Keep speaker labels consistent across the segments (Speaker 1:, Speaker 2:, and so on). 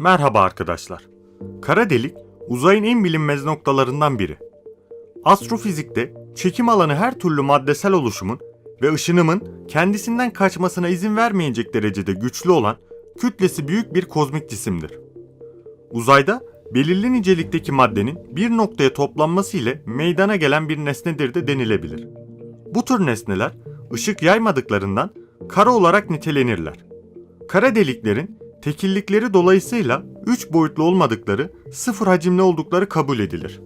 Speaker 1: Merhaba arkadaşlar. Kara delik uzayın en bilinmez noktalarından biri. Astrofizikte çekim alanı her türlü maddesel oluşumun ve ışınımın kendisinden kaçmasına izin vermeyecek derecede güçlü olan kütlesi büyük bir kozmik cisimdir. Uzayda belirli nicelikteki maddenin bir noktaya toplanması ile meydana gelen bir nesnedir de denilebilir. Bu tür nesneler ışık yaymadıklarından kara olarak nitelenirler. Kara deliklerin tekillikleri dolayısıyla 3 boyutlu olmadıkları, sıfır hacimli oldukları kabul edilir.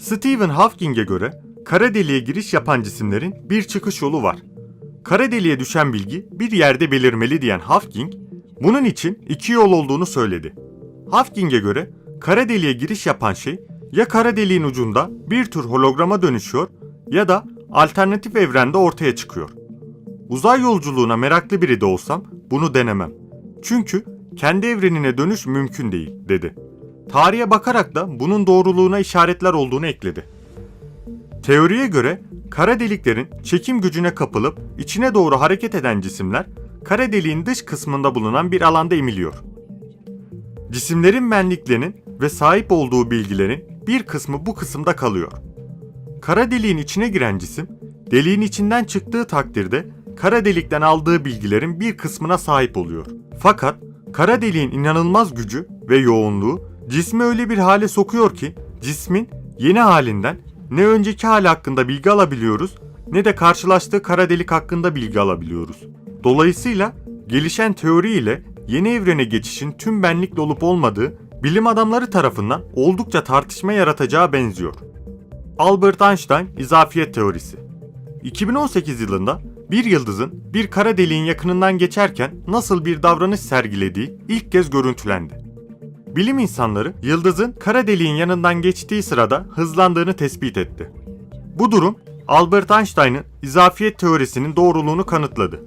Speaker 1: Stephen Hawking'e göre kara deliğe giriş yapan cisimlerin bir çıkış yolu var. Kara deliğe düşen bilgi bir yerde belirmeli diyen Hawking, bunun için iki yol olduğunu söyledi. Hawking'e göre kara deliğe giriş yapan şey ya kara deliğin ucunda bir tür holograma dönüşüyor ya da alternatif evrende ortaya çıkıyor. Uzay yolculuğuna meraklı biri de olsam bunu denemem. Çünkü kendi evrenine dönüş mümkün değil, dedi. Tarihe bakarak da bunun doğruluğuna işaretler olduğunu ekledi. Teoriye göre kara deliklerin çekim gücüne kapılıp içine doğru hareket eden cisimler kara deliğin dış kısmında bulunan bir alanda emiliyor. Cisimlerin benliklerinin ve sahip olduğu bilgilerin bir kısmı bu kısımda kalıyor. Kara deliğin içine giren cisim, deliğin içinden çıktığı takdirde kara delikten aldığı bilgilerin bir kısmına sahip oluyor. Fakat kara deliğin inanılmaz gücü ve yoğunluğu cismi öyle bir hale sokuyor ki cismin yeni halinden ne önceki hali hakkında bilgi alabiliyoruz ne de karşılaştığı kara delik hakkında bilgi alabiliyoruz. Dolayısıyla gelişen teori ile yeni evrene geçişin tüm benlikle olup olmadığı bilim adamları tarafından oldukça tartışma yaratacağı benziyor. Albert Einstein izafiyet teorisi 2018 yılında bir yıldızın bir kara deliğin yakınından geçerken nasıl bir davranış sergilediği ilk kez görüntülendi. Bilim insanları yıldızın kara deliğin yanından geçtiği sırada hızlandığını tespit etti. Bu durum Albert Einstein'ın izafiyet teorisinin doğruluğunu kanıtladı.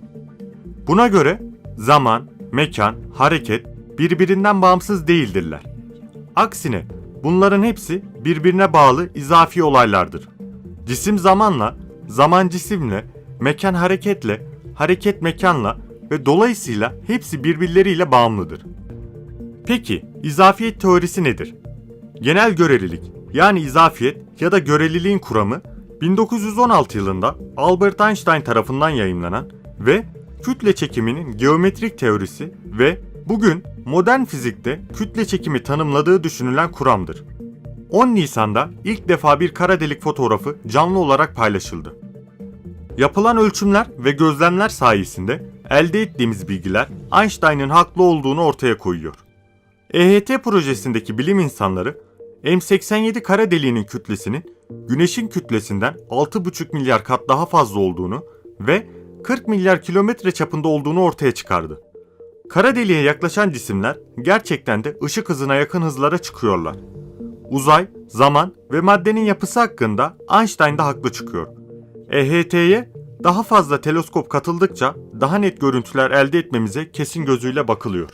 Speaker 1: Buna göre zaman, mekan, hareket birbirinden bağımsız değildirler. Aksine bunların hepsi birbirine bağlı izafi olaylardır. Cisim zamanla, zaman cisimle, mekan hareketle, hareket mekanla ve dolayısıyla hepsi birbirleriyle bağımlıdır. Peki izafiyet teorisi nedir? Genel görelilik yani izafiyet ya da göreliliğin kuramı 1916 yılında Albert Einstein tarafından yayımlanan ve kütle çekiminin geometrik teorisi ve bugün modern fizikte kütle çekimi tanımladığı düşünülen kuramdır. 10 Nisan'da ilk defa bir kara delik fotoğrafı canlı olarak paylaşıldı. Yapılan ölçümler ve gözlemler sayesinde elde ettiğimiz bilgiler Einstein'ın haklı olduğunu ortaya koyuyor. EHT projesindeki bilim insanları M87 kara deliğinin kütlesinin Güneş'in kütlesinden 6,5 milyar kat daha fazla olduğunu ve 40 milyar kilometre çapında olduğunu ortaya çıkardı. Kara deliğe yaklaşan cisimler gerçekten de ışık hızına yakın hızlara çıkıyorlar. Uzay, zaman ve maddenin yapısı hakkında Einstein de haklı çıkıyor. EHT'ye daha fazla teleskop katıldıkça daha net görüntüler elde etmemize kesin gözüyle bakılıyor.